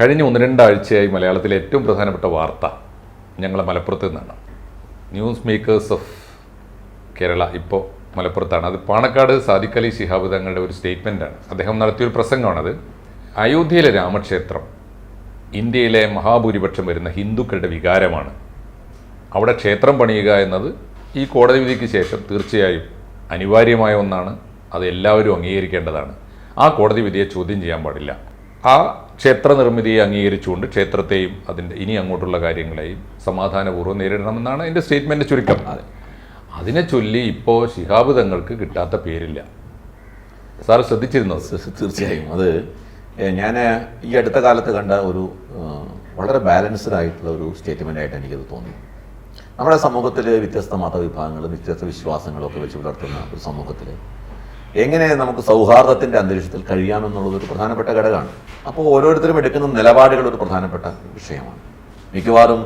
കഴിഞ്ഞ ഒന്ന് രണ്ടാഴ്ചയായി മലയാളത്തിലെ ഏറ്റവും പ്രധാനപ്പെട്ട വാർത്ത ഞങ്ങളെ മലപ്പുറത്ത് നിന്നാണ്. ന്യൂസ് മേക്കേഴ്സ് ഓഫ് കേരള ഇപ്പോൾ മലപ്പുറത്താണ്. അത് പാണക്കാട് സാദിഖ് അലി ശിഹാബ് തങ്ങളുടെ ഒരു സ്റ്റേറ്റ്മെന്റാണ് അദ്ദേഹം നടത്തിയൊരു പ്രസംഗമാണത്. അയോധ്യയിലെ രാമക്ഷേത്രം ഇന്ത്യയിലെ മഹാഭൂരിപക്ഷം വരുന്ന ഹിന്ദുക്കളുടെ വികാരമാണ്. അവിടെ ക്ഷേത്രം പണിയുക എന്നത് ഈ കോടതി വിധിക്ക് ശേഷം തീർച്ചയായും അനിവാര്യമായ ഒന്നാണ്. അത് എല്ലാവരും അംഗീകരിക്കേണ്ടതാണ്. ആ കോടതി വിധിയെ ചോദ്യം ചെയ്യാൻ പാടില്ല. ആ ക്ഷേത്ര നിർമ്മിതിയെ അംഗീകരിച്ചുകൊണ്ട് ക്ഷേത്രത്തെയും അതിന്റെ ഇനി അങ്ങോട്ടുള്ള കാര്യങ്ങളെയും സമാധാനപൂർവം നേരിടണമെന്നാണ് എന്റെ സ്റ്റേറ്റ്മെന്റ് ചുരുക്കം. അതിനെ ചൊല്ലി ഇപ്പോൾ ശിഹാബ് തങ്ങൾക്ക് കിട്ടാത്ത പേരില്ല. സാർ ശ്രദ്ധിച്ചിരുന്നത്? തീർച്ച- തീർച്ചയായും. അത് ഞാൻ ഈ അടുത്ത കാലത്ത് കണ്ട ഒരു വളരെ ബാലൻസ്ഡ് ആയിട്ടുള്ള ഒരു സ്റ്റേറ്റ്മെന്റ് ആയിട്ട് എനിക്കത് തോന്നി. നമ്മുടെ സമൂഹത്തിൽ വ്യത്യസ്ത മതവിഭാഗങ്ങളും വ്യത്യസ്ത വിശ്വാസങ്ങളും ഒക്കെ വെച്ച് പുലർത്തുന്ന ഒരു സമൂഹത്തിൽ എങ്ങനെ നമുക്ക് സൗഹാർദ്ദത്തിന്റെ അന്തരീക്ഷത്തിൽ കഴിയാമെന്നുള്ളത് ഒരു പ്രധാനപ്പെട്ട ഘടകമാണ്. അപ്പോൾ ഓരോരുത്തരും എടുക്കുന്ന നിലപാടുകൾ ഒരു പ്രധാനപ്പെട്ട വിഷയമാണ്. മിക്കവാറും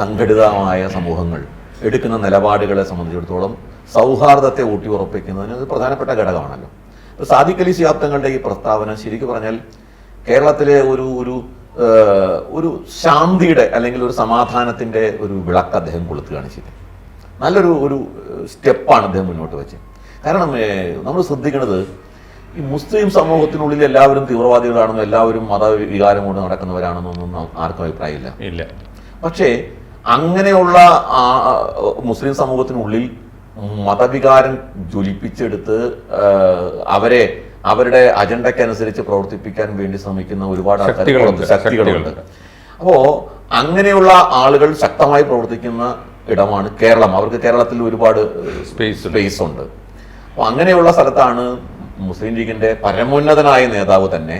സംഘടിതമായ സമൂഹങ്ങൾ എടുക്കുന്ന നിലപാടുകളെ സംബന്ധിച്ചിടത്തോളം സൗഹാർദ്ദത്തെ ഊട്ടി ഉറപ്പിക്കുന്നതിന് ഒരു പ്രധാനപ്പെട്ട ഘടകമാണല്ലോ. ഇപ്പോൾ സാദിഖ് അലി തങ്ങളുടെ ഈ പ്രസ്താവന ശരിക്കും പറഞ്ഞാൽ കേരളത്തിലെ ഒരു ഒരു ഒരു ശാന്തിയുടെ അല്ലെങ്കിൽ ഒരു സമാധാനത്തിന്റെ ഒരു വിളക്ക് അദ്ദേഹം കൊളുത്തുകയാണ് ചെയ്തത്. നല്ലൊരു ഒരു സ്റ്റെപ്പാണ് അദ്ദേഹം മുന്നോട്ട് വെച്ചത്. കാരണം നമ്മൾ ശ്രദ്ധിക്കുന്നത് ഈ മുസ്ലിം സമൂഹത്തിനുള്ളിൽ എല്ലാവരും തീവ്രവാദികളാണെന്നും എല്ലാവരും മതവികാരം കൊണ്ട് നടക്കുന്നവരാണെന്നൊന്നും ആർക്കും അഭിപ്രായമില്ല. ഇല്ല. പക്ഷേ അങ്ങനെയുള്ള മുസ്ലിം സമൂഹത്തിനുള്ളിൽ മതവികാരം ജ്വലിപ്പിച്ചെടുത്ത് അവരെ അവരുടെ അജണ്ടയ്ക്കനുസരിച്ച് പ്രവർത്തിപ്പിക്കാൻ വേണ്ടി ശ്രമിക്കുന്ന ഒരുപാട് ആൾക്കാർ ശക്തികളുണ്ട്. അപ്പോ അങ്ങനെയുള്ള ആളുകൾ ശക്തമായി പ്രവർത്തിക്കുന്ന ഇടമാണ് കേരളം. അവർക്ക് കേരളത്തിൽ ഒരുപാട് സ്പേസ് ഉണ്ട്. അപ്പോൾ അങ്ങനെയുള്ള സ്ഥലത്താണ് മുസ്ലിം ലീഗിന്റെ പരമോന്നതനായ നേതാവ് തന്നെ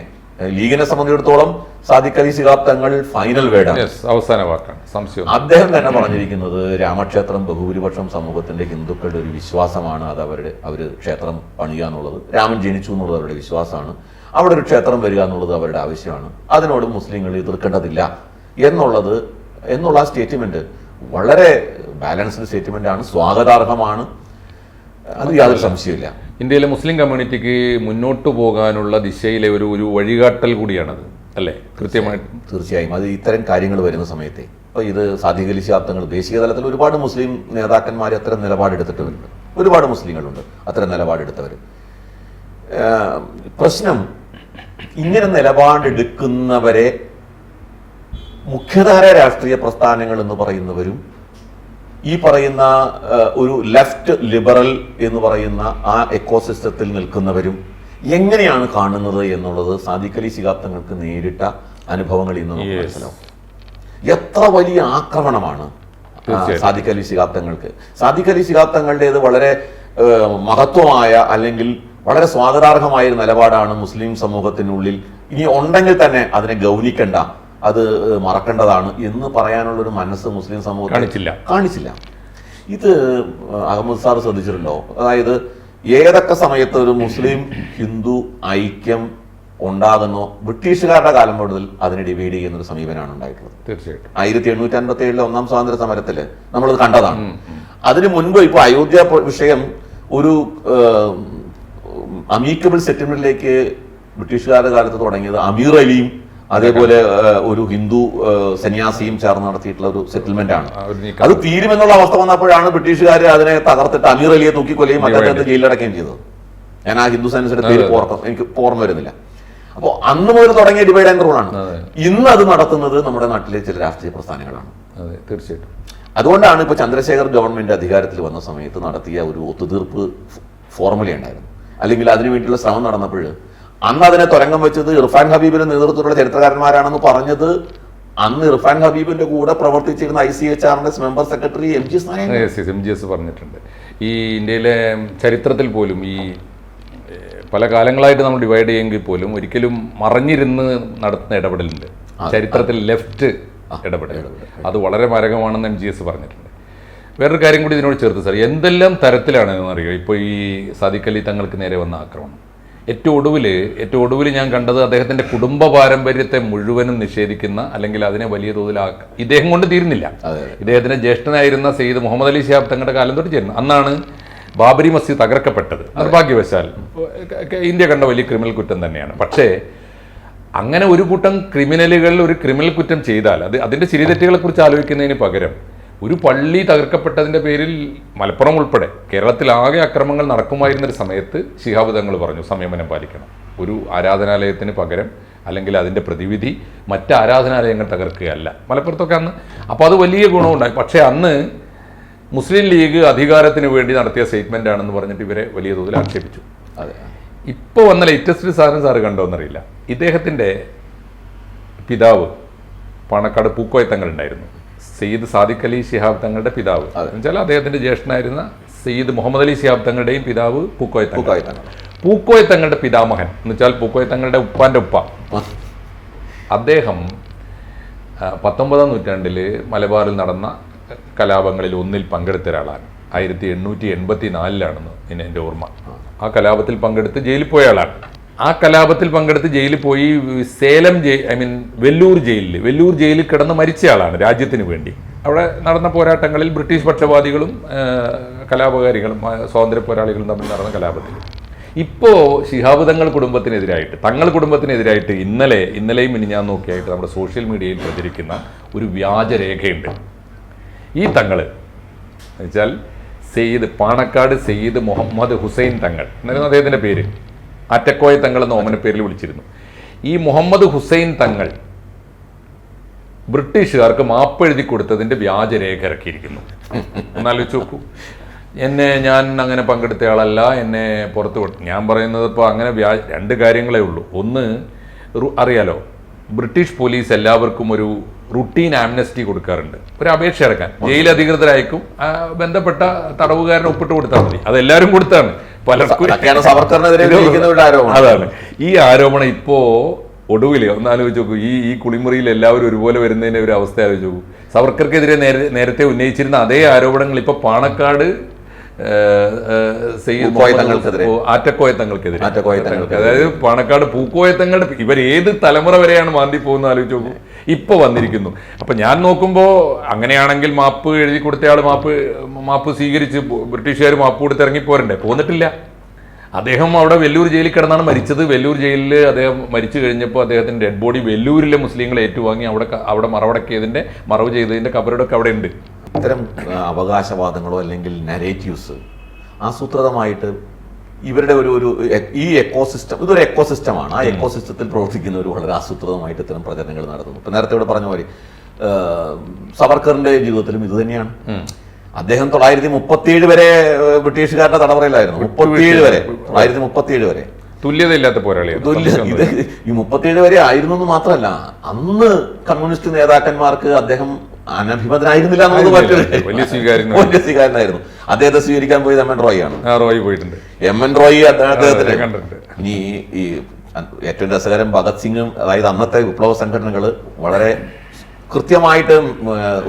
ലീഗിനെ സംബന്ധിച്ചിടത്തോളം സാദിഖ് അലി ശിഹാബ് തങ്ങൾ ഫൈനൽ വേർഡാണ് അവസാന വാക്കാണ്. സംശയം അദ്ദേഹം തന്നെ പറഞ്ഞിരിക്കുന്നത് രാമക്ഷേത്രം ബഹുഭൂരിപക്ഷം സമൂഹത്തിന്റെ ഹിന്ദുക്കളുടെ ഒരു വിശ്വാസമാണ് അത് അവരുടെ അവർ ക്ഷേത്രം പണിയുക എന്നുള്ളത്. രാമൻ ജനിച്ചു എന്നുള്ളത് അവരുടെ വിശ്വാസമാണ്. അവിടെ ഒരു ക്ഷേത്രം വരിക എന്നുള്ളത് അവരുടെ ആവശ്യമാണ്. അതിനോട് മുസ്ലിങ്ങൾ എതിർക്കേണ്ടതില്ല എന്നുള്ളത് എന്നുള്ള ആ സ്റ്റേറ്റ്മെന്റ് വളരെ ബാലൻസ്ഡ് സ്റ്റേറ്റ്മെന്റ് ആണ് സ്വാഗതാർഹമാണ്. അത് യാതൊരു സംശയമില്ല ഇന്ത്യയിലെ മുസ്ലിം കമ്മ്യൂണിറ്റിക്ക് മുന്നോട്ട് പോകാനുള്ള ദിശയിലെ ഒരു ഒരു വഴികാട്ടൽ കൂടിയാണത് അല്ലേ? കൃത്യമായിട്ട് തീർച്ചയായും അത് ഇത്തരം കാര്യങ്ങൾ വരുന്ന സമയത്തെ. അപ്പോൾ ഇത് സാധിക ശാബ്ദങ്ങൾ ദേശീയ തലത്തിൽ ഒരുപാട് മുസ്ലിം നേതാക്കന്മാർ അത്തരം നിലപാടെടുത്തിട്ടുണ്ട്. ഒരുപാട് മുസ്ലിങ്ങളുണ്ട് അത്തരം നിലപാടെടുത്തവർ പ്രശ്നം ഇങ്ങനെ നിലപാടെടുക്കുന്നവരെ മുഖ്യധാര രാഷ്ട്രീയ പ്രസ്ഥാനങ്ങൾ എന്ന് പറയുന്നവരും ഈ പറയുന്ന ഒരു ലെഫ്റ്റ് ലിബറൽ എന്ന് പറയുന്ന ആ എക്കോസിസ്റ്റത്തിൽ നിൽക്കുന്നവരും എങ്ങനെയാണ് കാണുന്നത് എന്നുള്ളത് സാദിഖലി തങ്ങൾക്ക് നേരിട്ട അനുഭവങ്ങൾ ഇന്ന് മനസ്സിലാവും. എത്ര വലിയ ആക്രമണമാണ് സാദിഖലി തീർച്ചയായും. സാദിഖലി തങ്ങളുടേത് വളരെ മഹത്വമായ അല്ലെങ്കിൽ വളരെ സ്വാഗതാർഹമായ ഒരു നിലപാടാണ് മുസ്ലിം സമൂഹത്തിനുള്ളിൽ. ഇനി ഉണ്ടെങ്കിൽ തന്നെ അതിനെ ഗൗനിക്കണ്ട. അത് മറക്കേണ്ടതാണ് എന്ന് പറയാനുള്ള ഒരു മനസ്സ് മുസ്ലിം സമൂഹം കാണിച്ചില്ല. കാണിച്ചില്ല. ഇത് അഹമ്മദ് സാർ ശ്രദ്ധിച്ചിട്ടുണ്ടോ? അതായത് ഏതൊക്കെ സമയത്ത് ഒരു മുസ്ലിം ഹിന്ദു ഐക്യം ഉണ്ടാകുന്നോ ബ്രിട്ടീഷുകാരുടെ കാലം മുതൽ അതിനെ ഡിവൈഡ് ചെയ്യുന്ന ഒരു സമീപനമാണ് ഉണ്ടായിട്ടുള്ളത്. തീർച്ചയായിട്ടും. ആയിരത്തി എണ്ണൂറ്റി അൻപത്തി ഏഴിലെ ഒന്നാം സ്വാതന്ത്ര്യ സമരത്തിൽ നമ്മളത് കണ്ടതാണ്. അതിനു മുൻപ് ഇപ്പൊ അയോധ്യ വിഷയം ഒരു അമീക്കബിൾ സെറ്റിൽമെന്റിലേക്ക് ബ്രിട്ടീഷുകാരുടെ കാലത്ത് തുടങ്ങിയത് അമീർ അലിയും അതേപോലെ ഒരു ഹിന്ദു സന്യാസിയും ചേർന്ന് നടത്തിയിട്ടുള്ള ഒരു സെറ്റിൽമെന്റ് ആണ്. അത് തീരുമെന്നുള്ള അവസ്ഥ വന്നപ്പോഴാണ് ബ്രിട്ടീഷുകാർ അതിനെ തകർത്തിട്ട് അമീർ അലിയെ തൂക്കിക്കൊല്ലുകയും അദ്ദേഹത്തെ ജയിലിലടക്കുകയും ചെയ്തത്. ഞാൻ ആ ഹിന്ദു സയൻസിന്റെ പേര് എനിക്ക് ഓർമ്മ വരുന്നില്ല. അപ്പോൾ അന്ന് മുതൽ തുടങ്ങിയ ഡിവൈഡ് ആൻഡ് റൂളാണ്. ഇന്ന് അത് നടത്തുന്നത് നമ്മുടെ നാട്ടിലെ ചില രാഷ്ട്രീയ പ്രസ്ഥാനങ്ങളാണ്. തീർച്ചയായിട്ടും. അതുകൊണ്ടാണ് ഇപ്പൊ ചന്ദ്രശേഖർ ഗവൺമെന്റ് അധികാരത്തിൽ വന്ന സമയത്ത് നടത്തിയ ഒരു ഒത്തുതീർപ്പ് ഫോർമുല ഉണ്ടായിരുന്നു. അല്ലെങ്കിൽ അതിനു വേണ്ടിയുള്ള ശ്രമം നടന്നപ്പോൾ അന്ന് അതിനെ തുരങ്കം വെച്ചത് ഇർഫാൻ ഹബീബിന്റെ നേതൃത്വത്തിലുള്ള ചരിത്രകാരന്മാരാണെന്ന് പറഞ്ഞത് അന്ന് ഇർഫാൻ ഹബീബിന്റെ കൂടെ പ്രവർത്തിച്ചിരുന്ന ഐ സി എച്ച് ആറിന്റെ member secretary M G M G S പറഞ്ഞിട്ടുണ്ട്. ഈ ഇന്ത്യയിലെ ചരിത്രത്തിൽ പോലും ഈ പല കാലങ്ങളായിട്ട് നമ്മൾ ഡിവൈഡ് ചെയ്യുമെങ്കിൽ പോലും ഒരിക്കലും മറഞ്ഞിരുന്ന് നടത്തുന്ന ഇടപെടലുണ്ട്. ചരിത്രത്തിൽ ലെഫ്റ്റ് ഇടപെടൽ. അത് വളരെ മാരകമാണെന്ന് എം ജി എസ് പറഞ്ഞിട്ടുണ്ട്. വേറൊരു കാര്യം കൂടി ഇതിനോട് ചേർത്ത് സാർ എന്തെല്ലാം തരത്തിലാണ് എന്നറിയോ ഇപ്പോൾ ഈ സാദിഖലി അലി തങ്ങൾക്ക് നേരെ വന്ന ആക്രമണം. ഏറ്റവും ഒടുവിൽ ഏറ്റവും ഒടുവിൽ ഞാൻ കണ്ടത് അദ്ദേഹത്തിന്റെ കുടുംബ പാരമ്പര്യത്തെ മുഴുവനും നിഷേധിക്കുന്ന അല്ലെങ്കിൽ അതിനെ വലിയ തോതിൽ ഇദ്ദേഹം കൊണ്ട് തീരുന്നില്ല. ഇദ്ദേഹത്തിന്റെ ജ്യേഷ്ഠനായിരുന്ന സെയ്ദ് മുഹമ്മദ് അലി ശിഹാബ് തങ്ങളുടെ കാലം തൊട്ട് ചേരുന്നു അന്നാണ് ബാബരി മസ്ജിദ് തകർക്കപ്പെട്ടത്. നിർഭാഗ്യവശാൽ ഇന്ത്യ കണ്ട വലിയ ക്രിമിനൽ കുറ്റം തന്നെയാണ്. പക്ഷേ അങ്ങനെ ഒരു കൂട്ടം ക്രിമിനലുകൾ ഒരു ക്രിമിനൽ കുറ്റം ചെയ്താൽ അത് അതിന്റെ ശരിതെറ്റുകളെ കുറിച്ച് ആലോചിക്കുന്നതിന് പകരം ഒരു പള്ളി തകർക്കപ്പെട്ടതിന്റെ പേരിൽ മലപ്പുറം ഉൾപ്പെടെ കേരളത്തിലാകെ അക്രമങ്ങൾ നടക്കുമായിരുന്ന ഒരു സമയത്ത് ശിഹാബ് തങ്ങൾ പറഞ്ഞു സംയമനം പാലിക്കണം. ഒരു ആരാധനാലയത്തിന് പകരം അല്ലെങ്കിൽ അതിന്റെ പ്രതിവിധി മറ്റ് ആരാധനാലയങ്ങൾ തകർക്കുകയല്ല. മലപ്പുറത്തൊക്കെ അന്ന് അപ്പോൾ അത് വലിയ ഗുണമുണ്ടായി. പക്ഷേ അന്ന് മുസ്ലിം ലീഗ് അധികാരത്തിന് വേണ്ടി നടത്തിയ സ്റ്റേറ്റ്മെന്റ് ആണെന്ന് പറഞ്ഞിട്ട് ഇവരെ വലിയ തോതിൽ ആക്ഷേപിച്ചു. അതെ. ഇപ്പോൾ വന്ന ലേറ്റസ്റ്റ് സാധനം സാറ് കണ്ടോന്നറിയില്ല ഇദ്ദേഹത്തിന്റെ പിതാവ് പാണക്കാട് പൂക്കോയത്തങ്ങൾ ഉണ്ടായിരുന്നു. സയ്യിദ് സാദിഖ് അലി ശിഹാബ് തങ്ങളുടെ പിതാവ്. എന്നുവെച്ചാൽ അദ്ദേഹത്തിന്റെ ജ്യേഷ്ഠനായിരുന്ന സയ്യിദ് മുഹമ്മദ് അലി ശിഹാബ് തങ്ങളുടെയും പിതാവ് പൂക്കോയ പൂക്കോയ പൂക്കോയ തങ്ങളുടെ പിതാമഹൻ. എന്ന് വെച്ചാൽ പൂക്കോയ തങ്ങളുടെ ഉപ്പാന്റെ ഉപ്പ. അദ്ദേഹം പത്തൊമ്പതാം നൂറ്റാണ്ടിൽ മലബാറിൽ നടന്ന കലാപങ്ങളിൽ ഒന്നിൽ പങ്കെടുത്ത ഒരാളാണ്. ആയിരത്തി എണ്ണൂറ്റി എൺപത്തി നാലിലാണെന്ന് ഇനി എന്റെ ഓർമ്മ. ആ കലാപത്തിൽ പങ്കെടുത്ത് ജയിലിൽ പോയ ആളാണ്. ആ കലാപത്തിൽ പങ്കെടുത്ത് ജയിലിൽ പോയി Salem jail I mean Vellore ജയിലിൽ വെല്ലൂർ ജയിലിൽ കിടന്ന് മരിച്ചയാളാണ് രാജ്യത്തിന് വേണ്ടി. അവിടെ നടന്ന പോരാട്ടങ്ങളിൽ ബ്രിട്ടീഷ് പക്ഷപാതികളും കലാപകാരികളും സ്വാതന്ത്ര്യ പോരാളികളും തമ്മിൽ നടന്ന കലാപത്തിൽ. ഇപ്പോൾ ശിഹാബ് തങ്ങൾ കുടുംബത്തിനെതിരായിട്ട് തങ്ങൾ കുടുംബത്തിനെതിരായിട്ട് ഇന്നലെ ഇന്നലെയും ഇനി ഞാൻ നോക്കിയായിട്ട് നമ്മുടെ സോഷ്യൽ മീഡിയയിൽ പ്രചരിക്കുന്ന ഒരു വ്യാജരേഖയുണ്ട് ഈ തങ്ങൾ വെച്ചാൽ സെയ്ദ് പാണക്കാട് സെയ്ദ് മുഹമ്മദ് ഹുസൈൻ തങ്ങൾ എന്നായിരുന്നു അദ്ദേഹത്തിന്റെ പേര്? അറ്റക്കോയ തങ്ങൾ എന്ന ഓമന പേരിൽ വിളിച്ചിരുന്നു. ഈ മുഹമ്മദ് ഹുസൈൻ തങ്ങൾ ബ്രിട്ടീഷുകാർക്ക് മാപ്പ് എഴുതി കൊടുത്തതിന്റെ വ്യാജരേഖ ഇറക്കിയിരിക്കുന്നു. എന്നാലോചിച്ച് നോക്കൂ. എന്നെ ഞാൻ അങ്ങനെ പങ്കെടുത്ത ആളല്ല എന്നെ പുറത്ത് വിട്ടു ഞാൻ പറയുന്നത് ഇപ്പോൾ അങ്ങനെ വ്യാ രണ്ട് കാര്യങ്ങളേ ഉള്ളൂ. ഒന്ന് അറിയാലോ ബ്രിട്ടീഷ് പോലീസ് എല്ലാവർക്കും ഒരു റുട്ടീൻ ആംനസ്റ്റി കൊടുക്കാറുണ്ട്. ഒരു അപേക്ഷ ഇറക്കാൻ. ജയിൽ അധികൃതരായിരിക്കും ബന്ധപ്പെട്ട തടവുകാരനെ ഒപ്പിട്ട് കൊടുത്താൽ മതി. അതെല്ലാവരും കൊടുത്താണ്. പലർക്കും സവർക്കറിനെതിരെ. അതാണ്. ഈ ആരോപണം ഇപ്പോ ഒടുവിൽ ഒന്ന് ആലോചിച്ച് നോക്കൂ. ഈ ഈ കുളിമുറിയിൽ എല്ലാവരും ഒരുപോലെ വരുന്നതിന്റെ ഒരു അവസ്ഥ ആലോചിച്ച് നോക്കൂ. സവർക്കർക്കെതിരെ നേരെ നേരത്തെ ഉന്നയിച്ചിരുന്ന അതേ ആരോപണങ്ങൾ ഇപ്പൊ പാണക്കാട് ആറ്റക്കോയത്തങ്ങൾക്കെതിരെ. അതായത് പാണക്കാട് പൂക്കോയത്തങ്ങളുടെ ഇവർ ഏത് തലമുറ വരെയാണ് മാന്തി പോകുന്നത് ആലോചിച്ച് നോക്കൂ. ഇപ്പൊ വന്നിരിക്കുന്നു. അപ്പൊ ഞാൻ നോക്കുമ്പോൾ അങ്ങനെയാണെങ്കിൽ മാപ്പ് എഴുതി കൊടുത്തയാൾ മാപ്പ് മാപ്പ് സ്വീകരിച്ച് ബ്രിട്ടീഷുകാർ മാപ്പ് കൊടുത്ത് ഇറങ്ങി പോരണ്ടേ പോന്നിട്ടില്ല. അദ്ദേഹം അവിടെ വെല്ലൂർ ജയിലിൽ കിടന്നാണ് മരിച്ചത്. വെല്ലൂർ ജയിലിൽ അദ്ദേഹം മരിച്ചു കഴിഞ്ഞപ്പോൾ അദ്ദേഹത്തിന്റെ ഡെഡ് ബോഡി വെല്ലൂരിലെ മുസ്ലിങ്ങൾ ഏറ്റുവാങ്ങി. അവിടെ അവിടെ മറവടക്കിയതിന്റെ മറവ് ചെയ്തതിന്റെ കബറടൊക്കെ അവിടെ ഉണ്ട്. ഇത്തരം അവകാശവാദങ്ങളോ അല്ലെങ്കിൽ നരേറ്റീവ്സ് ആസൂത്രിതമായിട്ട് ഇവരുടെ ഒരു ഒരു ഈ എക്കോസിസ്റ്റം ഇതൊരു എക്കോസിസ്റ്റമാണ് ആ എക്കോസിസ്റ്റത്തിൽ ഒരു വളരെ ആസൂത്രിതമായിട്ട് ഇത്തരം പ്രചരണങ്ങൾ നടത്തുന്നു. ഇപ്പൊ നേരത്തെ ഇവിടെ പറഞ്ഞ പോലെ സവർക്കറിന്റെ ജീവിതത്തിലും ഇത് തന്നെയാണ്. അദ്ദേഹം തൊള്ളായിരത്തി മുപ്പത്തിയേഴ് വരെ ബ്രിട്ടീഷുകാരുടെ തടവറയിലായിരുന്നു. മുപ്പത്തിയേഴ് വരെ. തൊള്ളായിരത്തി മുപ്പത്തിയേഴ് വരെ. തുല്യതയില്ലാത്ത പോരാളി ഇത് ഈ മുപ്പത്തിയേഴ് വരെ ആയിരുന്നു എന്ന് മാത്രമല്ല അന്ന് കമ്മ്യൂണിസ്റ്റ് നേതാക്കന്മാർക്ക് അദ്ദേഹം അനഭിമതനായിരുന്നില്ല എന്നുള്ളത് മറ്റൊരു ആയിരുന്നില്ല. വലിയ. വലിയ സ്വീകാരനായിരുന്നു അദ്ദേഹത്തെ സ്വീകരിക്കാൻ പോയത് എം എൻ റോയ് ആണ്. റോയി പോയിട്ടുണ്ട്. എം എൻ റോയ് അദ്ദേഹത്തിന്. ഇനി ഈ ഏറ്റവും രസകരം ഭഗത് സിംഗും അതായത് അന്നത്തെ വിപ്ലവ സംഘടനകൾ വളരെ കൃത്യമായിട്ട്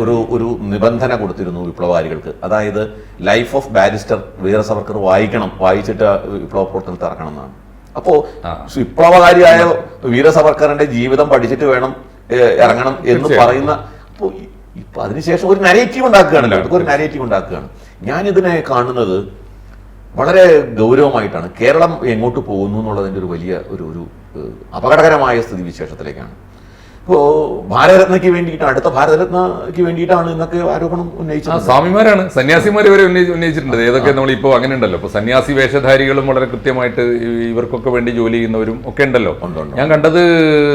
ഒരു ഒരു നിബന്ധന കൊടുത്തിരുന്നു വിപ്ലവകാരികൾക്ക്. അതായത് life of barrister Veera Savarkar വായിക്കണം വായിച്ചിട്ട് വിപ്ലവ പോർട്ടലിൽ ഇറക്കണം എന്നാണ് അപ്പോ വിപ്ലവകാരിയായ വീര സവർക്കറിന്റെ ജീവിതം പഠിച്ചിട്ട് വേണം ഇറങ്ങണം എന്ന് പറയുന്ന ഇപ്പൊ അതിനുശേഷം ഒരു നരേറ്റീവ് ഉണ്ടാക്കുകയാണല്ലോ. ഇതൊക്കെ ഒരു നരേറ്റീവ് ഉണ്ടാക്കുകയാണ്. ഞാൻ ഇതിനെ കാണുന്നത് വളരെ ഗൗരവമായിട്ടാണ്. കേരളം എങ്ങോട്ട് പോകുന്നു എന്നുള്ളതിന്റെ ഒരു വലിയ ഒരു ഒരു അപകടകരമായ സ്ഥിതിവിശേഷത്തിലേക്കാണ്. ഇപ്പോ ഭാരതരത്നയ്ക്ക് വേണ്ടിയിട്ട് അടുത്ത ഭാരതരത്നയ്ക്ക് വേണ്ടിയിട്ടാണ് ഇന്നൊക്കെ ആരോപണം ഉന്നയിച്ചത്. സ്വാമിമാരാണ്. സന്യാസിമാർ വരെ ഉന്നയി- ഉന്നയിച്ചിട്ടുണ്ട്. ഏതൊക്കെ നമ്മൾ ഇപ്പോൾ അങ്ങനെ ഉണ്ടല്ലോ ഇപ്പൊ സന്യാസി വേഷധാരികളും വളരെ കൃത്യമായിട്ട് ഇവർക്കൊക്കെ വേണ്ടി ജോലി ചെയ്യുന്നവരും ഒക്കെ ഉണ്ടല്ലോ. ഉണ്ട്, ഉണ്ട്. ഞാൻ കണ്ടത്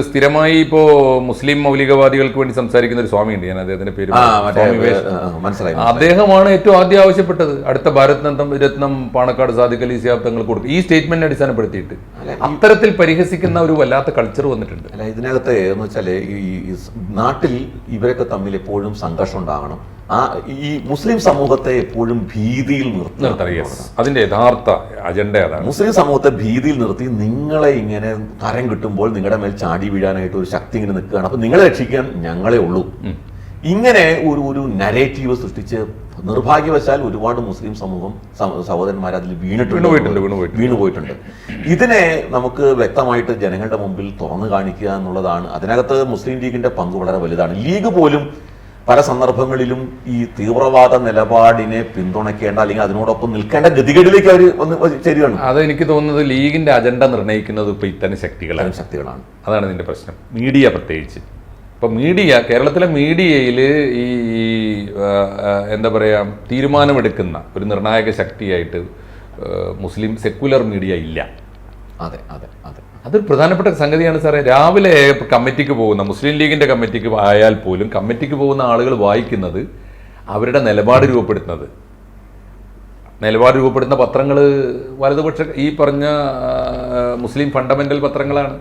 സ്ഥിരമായി ഇപ്പോ മുസ്ലിം മൗലികവാദികൾക്ക് വേണ്ടി സംസാരിക്കുന്ന ഒരു സ്വാമിയുണ്ട്. ഞാൻ അദ്ദേഹത്തിന്റെ പേര് മനസ്സിലായി അദ്ദേഹമാണ് ഏറ്റവും ആദ്യം ആവശ്യപ്പെട്ടത്. അടുത്ത ഭാരത് രത്നം പാണക്കാട് സാദിഖ് അലി സിയാബ് തങ്ങൾ കൊടുക്കും. ഈ സ്റ്റേറ്റ്മെന്റ് അടിസ്ഥാനപ്പെടുത്തിയിട്ട് അത്തരത്തിൽ പരിഹസിക്കുന്ന ഒരു വല്ലാത്ത കൾച്ചർ വന്നിട്ടുണ്ട്. അല്ല ഇതിനകത്ത് എന്ന് വെച്ചാൽ ഈ നാട്ടിൽ ഇവരൊക്കെ തമ്മിൽ എപ്പോഴും സംഘർഷം ഉണ്ടാകണം. ആ ഈ മുസ്ലിം സമൂഹത്തെ എപ്പോഴും ഭീതിയിൽ നിർത്തി നിർത്തണം അതിന്റെ യഥാർത്ഥ അജണ്ട അതാണ്. മുസ്ലിം സമൂഹത്തെ ഭീതിയിൽ നിർത്തി നിങ്ങളെ ഇങ്ങനെ തരം കിട്ടുമ്പോൾ നിങ്ങളുടെ മേൽ ചാടി വീഴാനായിട്ട് ഒരു ശക്തി ഇങ്ങനെ നിൽക്കുകയാണ്. അപ്പൊ നിങ്ങളെ രക്ഷിക്കാൻ ഞങ്ങളെ ഉള്ളൂ. ഇങ്ങനെ ഒരു ഒരു നരേറ്റീവ് സൃഷ്ടിച്ച് നിർഭാഗ്യവശാൽ ഒരുപാട് മുസ്ലിം സമൂഹം സഹോദരന്മാർ അതിൽ വീണിട്ടുണ്ട്. വീണുപോയിട്ടുണ്ട്. വീണുപോയിട്ടുണ്ട് ഇതിനെ നമുക്ക് വ്യക്തമായിട്ട് ജനങ്ങളുടെ മുമ്പിൽ തുറന്നു കാണിക്കുക എന്നുള്ളതാണ്. അതിനകത്ത് മുസ്ലിം ലീഗിന്റെ പങ്ക് വളരെ വലുതാണ്. ലീഗ് പോലും പല സന്ദർഭങ്ങളിലും ഈ തീവ്രവാദ നിലപാടിനെ പിന്തുണയ്ക്കേണ്ട അല്ലെങ്കിൽ അതിനോടൊപ്പം നിൽക്കേണ്ട ഗതികേടിലേക്ക് അവർ ഒന്ന് ശരിയാണ് അത് എനിക്ക് തോന്നുന്നത് ലീഗിന്റെ അജണ്ട നിർണയിക്കുന്നത് ഇപ്പൊ ഇത്തരം ശക്തികളാണ്. ശക്തികളാണ്. അതാണ് ഇതിന്റെ പ്രശ്നം. മീഡിയ പ്രത്യേകിച്ച്. ഇപ്പം മീഡിയ കേരളത്തിലെ മീഡിയയിൽ ഈ ഈ, എന്താ പറയുക തീരുമാനമെടുക്കുന്ന ഒരു നിർണായക ശക്തിയായിട്ട് മുസ്ലിം സെക്യുലർ മീഡിയ ഇല്ല. അതെ അതെ അതെ. അതൊരു പ്രധാനപ്പെട്ട സംഗതിയാണ് സാറേ. രാവിലെ കമ്മിറ്റിക്ക് പോകുന്ന മുസ്ലിം ലീഗിന്റെ കമ്മിറ്റിക്ക് ആയാൽ പോലും കമ്മിറ്റിക്ക് പോകുന്ന ആളുകൾ വായിക്കുന്നത് അവരുടെ നിലപാട് രൂപപ്പെടുത്തുന്നത്. നിലപാട് രൂപപ്പെടുന്ന പത്രങ്ങൾ വലതുപക്ഷ ഈ പറഞ്ഞ മുസ്ലിം ഫണ്ടമെന്റൽ പത്രങ്ങളാണ്.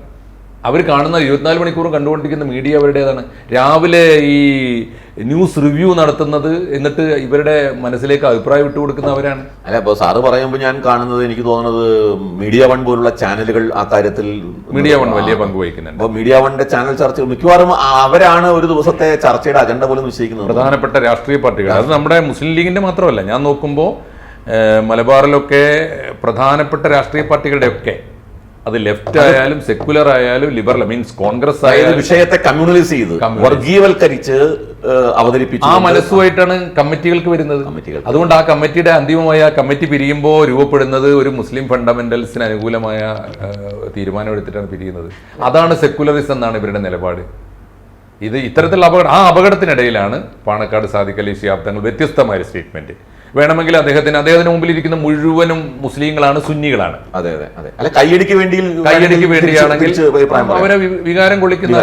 അവർ കാണുന്ന ഇരുപത്തിനാല് മണിക്കൂറും കണ്ടുകൊണ്ടിരിക്കുന്ന മീഡിയ അവരുടേതാണ്. രാവിലെ ഈ ന്യൂസ് റിവ്യൂ നടത്തുന്നത് എന്നിട്ട് ഇവരുടെ മനസ്സിലേക്ക് അഭിപ്രായം വിട്ടു കൊടുക്കുന്നവരാണ് അല്ല അപ്പോൾ സാറ് പറയുമ്പോൾ ഞാൻ കാണുന്നത് എനിക്ക് തോന്നുന്നത് മീഡിയ വൺ പോലുള്ള ചാനലുകൾ ആ കാര്യത്തിൽ മീഡിയ വൺ വലിയ പങ്ക് വഹിക്കുന്നുണ്ട്. അപ്പോൾ മീഡിയ വണ്ണിന്റെ ചാനൽ ചർച്ച മിക്കവാറും അവരാണ് ഒരു ദിവസത്തെ ചർച്ചയുടെ അജണ്ട പോലും നിശ്ചയിക്കുന്നത്. പ്രധാനപ്പെട്ട രാഷ്ട്രീയ പാർട്ടികൾ. അത് നമ്മുടെ മുസ്ലിം ലീഗിന്റെ മാത്രമല്ല. ഞാൻ നോക്കുമ്പോൾ മലബാറിലൊക്കെ പ്രധാനപ്പെട്ട രാഷ്ട്രീയ പാർട്ടികളുടെ ഒക്കെ അത് ലെഫ്റ്റ് ആയാലും സെക്യുലർ ആയാലും ലിബറൽ മീൻസ് കോൺഗ്രസ് ആയാലും വിഷയത്തെ കമ്മ്യൂണലൈസ് ചെയ്ത് വർഗീയവൽക്കരിച്ച് അവതരിപ്പിച്ചു ആ മനസ്സുമായിട്ടാണ് കമ്മിറ്റികൾക്ക് വരുന്നത്. കമ്മിറ്റികൾ അതുകൊണ്ട് ആ കമ്മിറ്റിയുടെ അന്തിമമായ കമ്മിറ്റി പിരിയുമ്പോൾ രൂപപ്പെടുന്നത് ഒരു മുസ്ലിം ഫണ്ടമെന്റൽസിന് അനുകൂലമായ തീരുമാനം എടുത്തിട്ടാണ് പിരിയുന്നത്. അതാണ് സെക്യുലറിസം എന്നാണ് ഇവരുടെ നിലപാട്. ഇത് ഇത്തരത്തിലുള്ള അപകടം ആ അപകടത്തിനിടയിലാണ് പാണക്കാട് സാദിഖലി അലി ശിഹാബ് തങ്ങൾ വ്യത്യസ്തമായ സ്റ്റേറ്റ്മെന്റ് വേണമെങ്കിൽ അദ്ദേഹത്തിന് അദ്ദേഹത്തിന് മുമ്പിൽ ഇരിക്കുന്ന മുഴുവനും മുസ്ലിങ്ങളാണ് സുന്നികളാണ്. അതെ അതെ അതെ. അല്ല കൈയടിക്ക് വേണ്ടി കൈയടിക്ക് തിരിച്ച് വേണ്ടിയാണെങ്കിൽ അവരെ വികാരം കൊള്ളിക്കുന്ന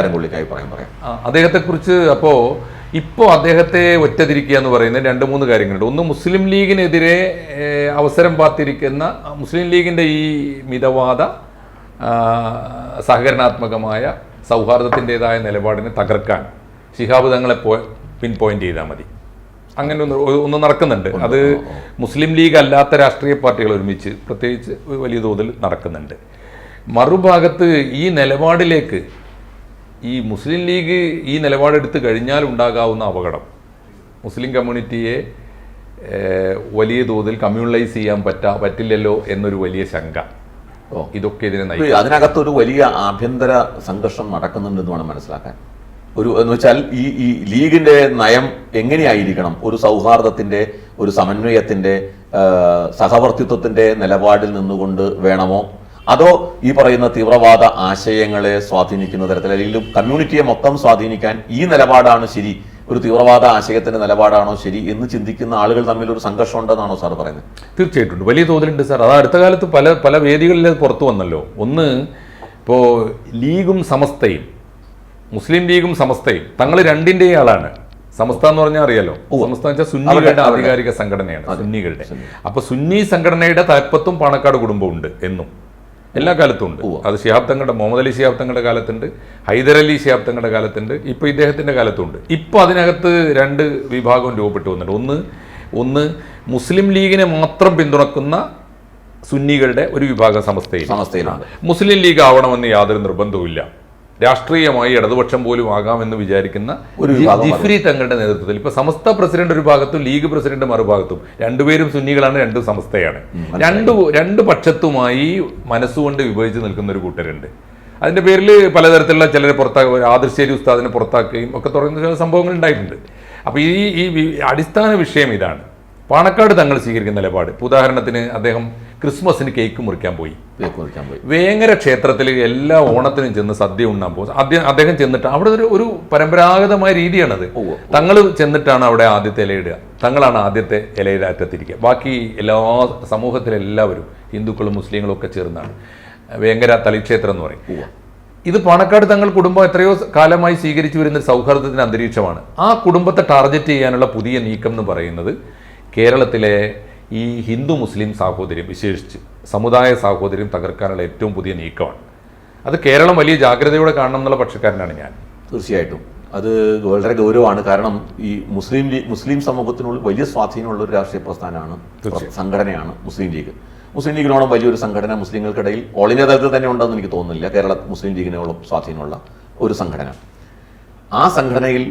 അദ്ദേഹത്തെ കുറിച്ച് അപ്പോ ഇപ്പോൾ അദ്ദേഹത്തെ ഒറ്റതിരിക്കുക എന്ന് പറയുന്ന രണ്ട് മൂന്ന് കാര്യങ്ങളുണ്ട്. ഒന്ന് മുസ്ലിം ലീഗിനെതിരെ അവസരം പാത്തിരിക്കുന്ന മുസ്ലിം ലീഗിന്റെ ഈ മിതവാദ സഹകരണാത്മകമായ സൗഹാർദ്ദത്തിന്റെതായ നിലപാടിനെ തകർക്കാൻ ശിഹാബ് തങ്ങളെ പോ പിൻ പോയിന്റ് ചെയ്താൽ മതി. അങ്ങനെ ഒന്ന് ഒന്ന് നടക്കുന്നുണ്ട്. അത് മുസ്ലിം ലീഗ് അല്ലാത്ത രാഷ്ട്രീയ പാർട്ടികൾ ഒരുമിച്ച് പ്രത്യേകിച്ച് വലിയ തോതിൽ നടക്കുന്നുണ്ട്. മറുഭാഗത്ത് ഈ നിലപാടിലേക്ക് ഈ മുസ്ലിം ലീഗ് ഈ നിലപാടെടുത്ത് കഴിഞ്ഞാൽ ഉണ്ടാകാവുന്ന അപകടം. മുസ്ലിം കമ്മ്യൂണിറ്റിയെ വലിയ തോതിൽ കമ്മ്യൂണലൈസ് ചെയ്യാൻ പറ്റാ പറ്റില്ലല്ലോ എന്നൊരു വലിയ ശങ്ക. ഓ ഇതൊക്കെ ഇതിനെ അതിനകത്തൊരു വലിയ ആഭ്യന്തര സംഘർഷം നടക്കുന്നുണ്ടെന്ന് വേണം മനസ്സിലാക്കാൻ. ഒരു എന്ന് വെച്ചാൽ ഈ ഈ ലീഗിന്റെ നയം എങ്ങനെയായിരിക്കണം? ഒരു സൗഹാർദ്ദത്തിന്റെ ഒരു സമന്വയത്തിന്റെ സഹവർത്തിത്വത്തിന്റെ നിലപാടിൽ നിന്നുകൊണ്ട് വേണമോ? അതോ ഈ പറയുന്ന തീവ്രവാദ ആശയങ്ങളെ സ്വാധീനിക്കുന്ന തരത്തിൽ അല്ലെങ്കിൽ കമ്മ്യൂണിറ്റിയെ മൊത്തം സ്വാധീനിക്കാൻ ഈ നിലപാടാണ് ശരി ഒരു തീവ്രവാദ ആശയത്തിന്റെ നിലപാടാണോ ശരി എന്ന് ചിന്തിക്കുന്ന ആളുകൾ തമ്മിൽ ഒരു സംഘർഷം ഉണ്ടെന്നാണോ സാർ പറയുന്നത്? തീർച്ചയായിട്ടും വലിയ തോതിലുണ്ട് സാർ. അത് അടുത്ത കാലത്ത് പല പല വേദികളിൽ പുറത്തു വന്നല്ലോ. ഒന്ന് ഇപ്പോൾ ലീഗും സമസ്തയും മുസ്ലിം ലീഗും സമസ്തയും. തങ്ങൾ രണ്ടിന്റെയും ആളാണ്. സമസ്ത എന്ന് പറഞ്ഞാൽ അറിയാലോ? സമസ്ത എന്ന് വെച്ചാൽ സുന്നികളുടെ ആധികാരിക സംഘടനയാണ് സുന്നികളുടെ. അപ്പൊ സുന്നി സംഘടനയുടെ തലപ്പത്തും പാണക്കാട് കുടുംബം ഉണ്ട് എന്നും. എല്ലാ കാലത്തും ഉണ്ട്. അത് ശിഹാബ് തങ്ങളുടെ മുഹമ്മദ് അലി ശിഹാബ് തങ്ങളുടെ കാലത്തുണ്ട്. ഹൈദരലി അലി ശിഹാബ് തങ്ങളുടെ കാലത്തുണ്ട്. ഇപ്പൊ ഇദ്ദേഹത്തിന്റെ കാലത്തുണ്ട് ഇപ്പൊ അതിനകത്ത് രണ്ട് വിഭാഗം രൂപപ്പെട്ടു വന്നിട്ടുണ്ട്. ഒന്ന് ഒന്ന് മുസ്ലിം ലീഗിനെ മാത്രം പിന്തുണക്കുന്ന സുന്നികളുടെ ഒരു വിഭാഗം സമസ്തയിൽ സമസ്തയിലാണ്. മുസ്ലിം ലീഗ് ആവണമെന്ന് യാതൊരു നിർബന്ധവുമില്ല. രാഷ്ട്രീയമായി ഇടതുപക്ഷം പോലും ആകാമെന്ന് വിചാരിക്കുന്ന ഒരു ജിഫ്രി തങ്ങളുടെ നേതൃത്വത്തിൽ. ഇപ്പൊ സമസ്ത പ്രസിഡന്റ് ഒരു ഭാഗത്തും ലീഗ് പ്രസിഡന്റ് മറുഭാഗത്തും. രണ്ടുപേരും സുന്നികളാണ് രണ്ടും സമസ്തയാണ്. രണ്ടു രണ്ട് പക്ഷത്തുമായി മനസ്സുകൊണ്ട് വിഭജിച്ച് നിൽക്കുന്ന ഒരു കൂട്ടരുണ്ട്. അതിന്റെ പേരിൽ പലതരത്തിലുള്ള ചിലരെ പുറത്താക്കുക ആദർശേരി ഉസ്താദിനെ പുറത്താക്കുകയും ഒക്കെ തുടങ്ങുന്ന ചില സംഭവങ്ങൾ ഉണ്ടായിട്ടുണ്ട്. അപ്പൊ ഈ ഈ അടിസ്ഥാന വിഷയം ഇതാണ്. പാണക്കാട് തങ്ങൾ സ്വീകരിക്കുന്ന നിലപാട്. ഉദാഹരണത്തിന് അദ്ദേഹം ക്രിസ്മസിന് കേക്ക് മുറിക്കാൻ പോയി. കേക്ക് മുറിക്കാൻ പോയി. വേങ്ങര ക്ഷേത്രത്തിൽ എല്ലാ ഓണത്തിനും ചെന്ന് സദ്യ ഉണ്ണാൻ പോകും അദ്ദേഹം അദ്ദേഹം ചെന്നിട്ട് അവിടെ ഒരു ഒരു പരമ്പരാഗതമായ രീതിയാണത്. തങ്ങൾ ചെന്നിട്ടാണ് അവിടെ ആദ്യത്തെ ഇലയിടുക. തങ്ങളാണ് ആദ്യത്തെ ഇലയുടെ അറ്റത്തിരിക്കുക ബാക്കി എല്ലാ സമൂഹത്തിലെ എല്ലാവരും ഹിന്ദുക്കളും മുസ്ലിങ്ങളും ഒക്കെ ചേർന്നാണ്. വേങ്ങര തളിക്ഷേത്രം എന്ന് പറയും. ഇത് പാണക്കാട് തങ്ങൾ കുടുംബം എത്രയോ കാലമായി സ്വീകരിച്ചു വരുന്ന സൗഹാർദ്ദത്തിന്റെ അന്തരീക്ഷമാണ്. ആ കുടുംബത്തെ ടാർഗറ്റ് ചെയ്യാനുള്ള പുതിയ നീക്കം എന്ന് പറയുന്നത് കേരളത്തിലെ ഈ ഹിന്ദു മുസ്ലിം സാഹോദര്യം വിശേഷിച്ച് സമുദായ സാഹോദര്യം തകർക്കാനുള്ള ഏറ്റവും പുതിയ നീക്കമാണ്. അത് കേരളം വലിയ ജാഗ്രതയോടെ കാണണം എന്നുള്ള പക്ഷക്കാരനാണ് ഞാൻ. തീർച്ചയായിട്ടും. അത് വളരെ ഗൗരവമാണ്. കാരണം ഈ മുസ്ലിം ലീഗ് മുസ്ലിം സമൂഹത്തിനുള്ളിൽ വലിയ സ്വാധീനമുള്ള ഒരു രാഷ്ട്രീയ പ്രസ്ഥാനമാണ്. സംഘടനയാണ് മുസ്ലിം ലീഗ്. മുസ്ലിം ലീഗിനോളം വലിയൊരു സംഘടന മുസ്ലിങ്ങൾക്കിടയിൽ ഓൾ ഇന്ത്യ തലത്തിൽ തന്നെ ഉണ്ടെന്ന് എനിക്ക് തോന്നുന്നില്ല. കേരള മുസ്ലിം ലീഗിനോളം സ്വാധീനമുള്ള ഒരു സംഘടന. ആ സംഘടനയിൽ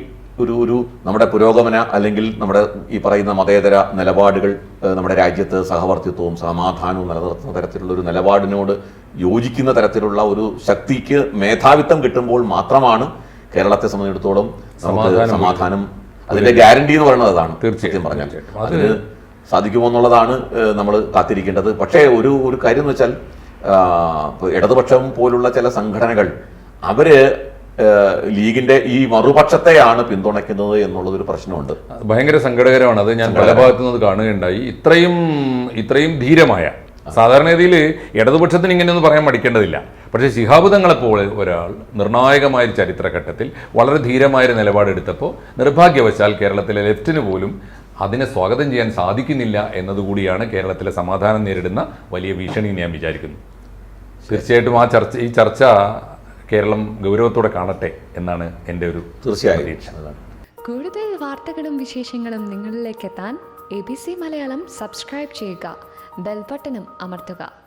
ഒരു ഒരു നമ്മുടെ പുരോഗമന അല്ലെങ്കിൽ നമ്മുടെ ഈ പറയുന്ന മതേതര നിലപാടുകൾ നമ്മുടെ രാജ്യത്ത് സഹവർത്തിത്വവും സമാധാനവും നിലനിർത്തുന്ന തരത്തിലുള്ള ഒരു നിലപാടിനോട് യോജിക്കുന്ന തരത്തിലുള്ള ഒരു ശക്തിക്ക് മേധാവിത്വം കിട്ടുമ്പോൾ മാത്രമാണ് കേരളത്തെ സംബന്ധിച്ചിടത്തോളം നമുക്ക് സമാധാനം അതിന്റെ ഗ്യാരണ്ടി എന്ന് പറയുന്നത് അതാണ് തീർച്ചയായും, പറഞ്ഞാൽ. അതിന് സാധിക്കുമോ എന്നുള്ളതാണ് നമ്മൾ കാത്തിരിക്കേണ്ടത്. പക്ഷേ ഒരു ഒരു കാര്യം എന്ന് വെച്ചാൽ ഇടതുപക്ഷം പോലുള്ള ചില സംഘടനകൾ അവർ ലീഗിന്റെ ഈ മറുപക്ഷത്തെയാണ് പിന്തുണയ്ക്കുന്നത് എന്നുള്ളതൊരു പ്രശ്നമുണ്ട്. ഭയങ്കര സങ്കടകരമാണ്. അത് ഞാൻ പല ഭാഗത്തു നിന്ന് കാണുകയുണ്ടായി. ഇത്രയും ഇത്രയും ധീരമായ സാധാരണഗതിയിൽ ഇടതുപക്ഷത്തിന് ഇങ്ങനെയൊന്നും പറയാൻ മടിക്കേണ്ടതില്ല. പക്ഷേ ശിഹാബ് തങ്ങളെപ്പോലെ ഒരാൾ നിർണായകമായ ഒരു ചരിത്രഘട്ടത്തിൽ വളരെ ധീരമായ ഒരു നിലപാടെടുത്തപ്പോൾ നിർഭാഗ്യവശാൽ കേരളത്തിലെ ലെഫ്റ്റിന് പോലും അതിനെ സ്വാഗതം ചെയ്യാൻ സാധിക്കുന്നില്ല എന്നതുകൂടിയാണ് കേരളത്തിലെ സമാധാനം നേരിടുന്ന വലിയ ഭീഷണി ഞാൻ വിചാരിക്കുന്നു. തീർച്ചയായിട്ടും ആ ചർച്ച ഈ ചർച്ച കേരളം ഗൗരവത്തോടെ കാണട്ടെ എന്നാണ് എന്റെ ഒരു തീർച്ചയായും. പ്രതീക്ഷ. കൂടുതൽ വാർത്തകളും വിശേഷങ്ങളും നിങ്ങളിലേക്ക് എത്താൻ A B C Malayalam subscribe ചെയ്യുക. ബെൽബട്ടനും അമർത്തുക.